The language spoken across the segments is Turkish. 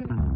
Mm-hmm.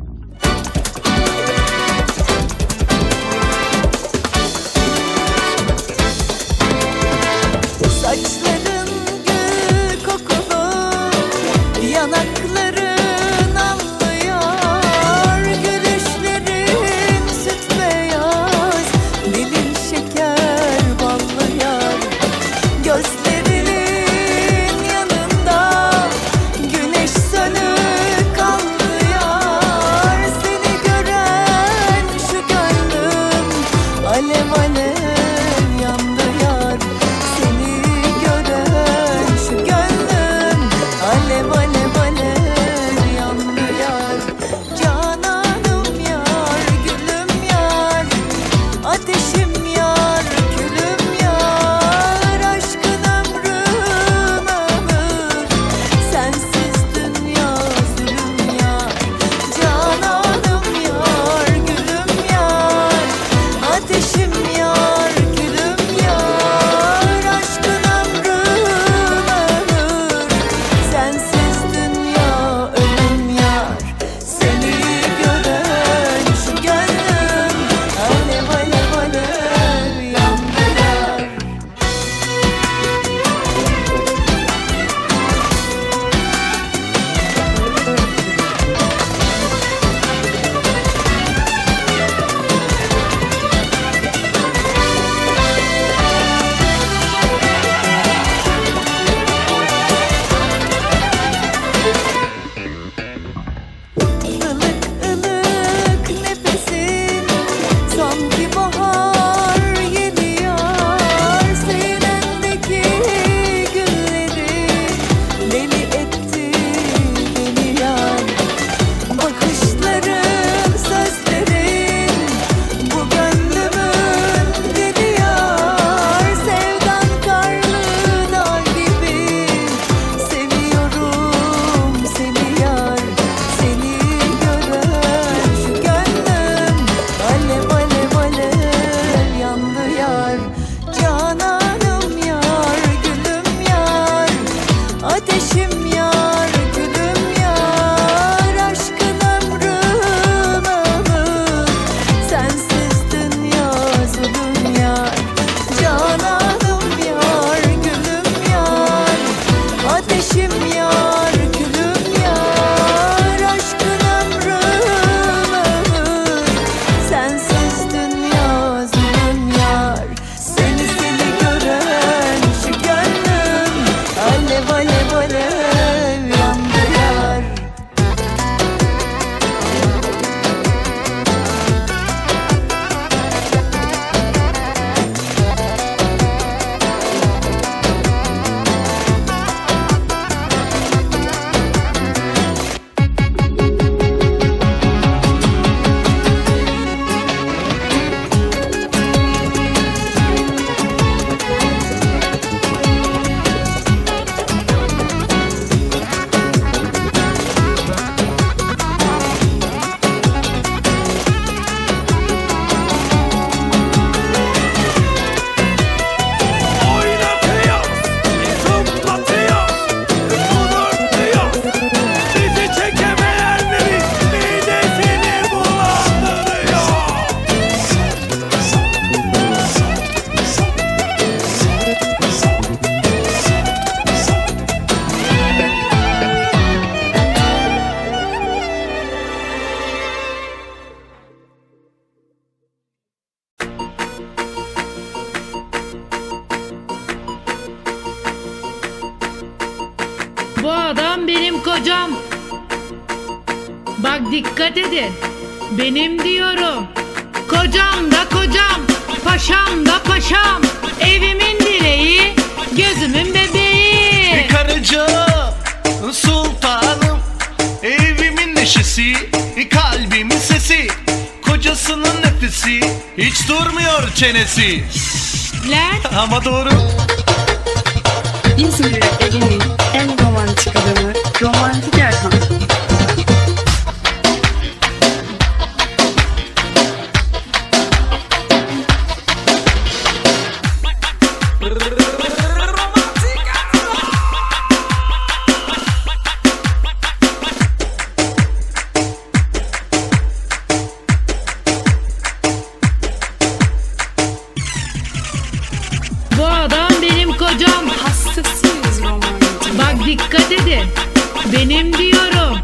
benim kocam. Bak dikkat edin. Benim diyorum. Kocam da kocam, paşam da paşam. Evimin direği, gözümün bebeği. Bir karıca sultanım. Evimin neşesi, kalbimin sesi. Kocasının nefesi, hiç durmuyor çenesi. Lan. Ama doğru. İnsanlara kocam Hastasıyız romantik. Bak dikkat edin. Benim diyorum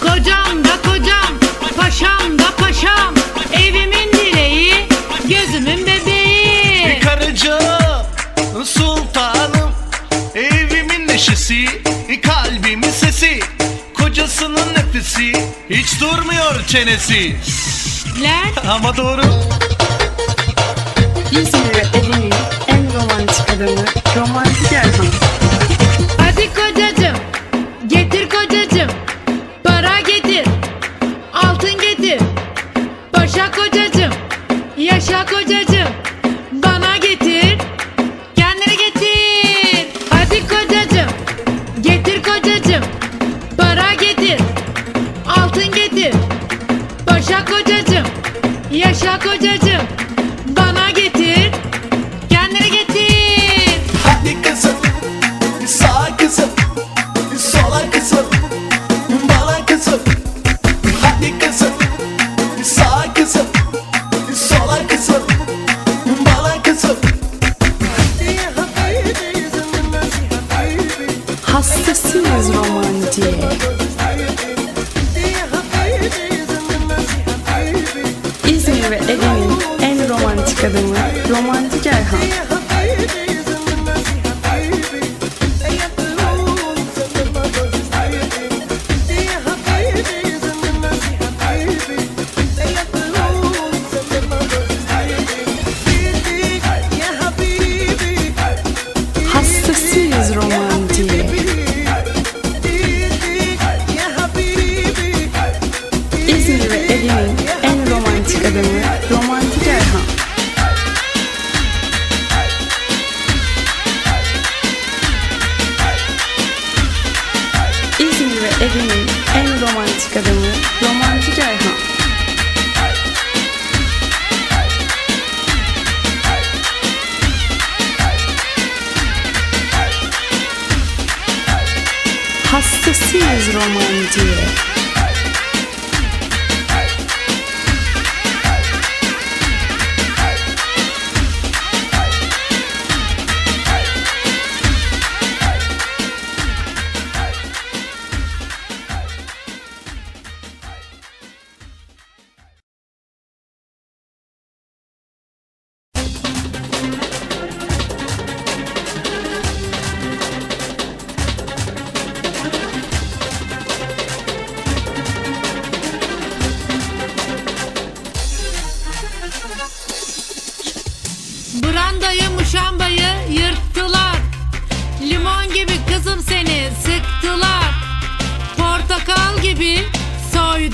Kocam da kocam Paşam da paşam. Evimin direği Gözümün bebeği. Karıcığım, sultanım. Evimin neşesi, kalbimin sesi. Kocasının nefesi, hiç durmuyor çenesi. Lan. Ama doğru. İzmir Romantiğe. İzmir ve Ege'nin en romantik adamı Romantik Erhan. İzmir ve Ege'nin en romantik adamı Romantik Erhan. İzmir ve Ege'nin en romantik adamı Romantik Erhan. Hastasıyız romantiğe.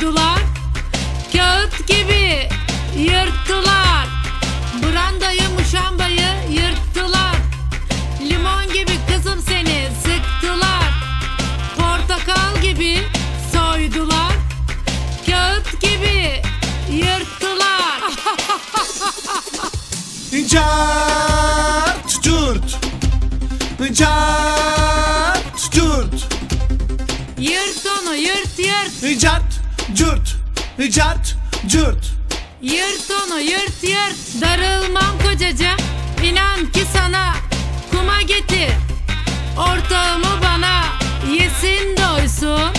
Soydular Kağıt gibi yırttılar. Brandayı muşambayı yırttılar. Limon gibi kızım seni sıktılar. Portakal gibi soydular. Kağıt gibi yırttılar. Cart curt Cart curt Yırt onu yırt yırt. Cart curt Cart curt Yırt onu yırt yırt. Darılmam kocacığım. İnan ki sana. Kuma getir. Ortağımı bana. Yesin doysun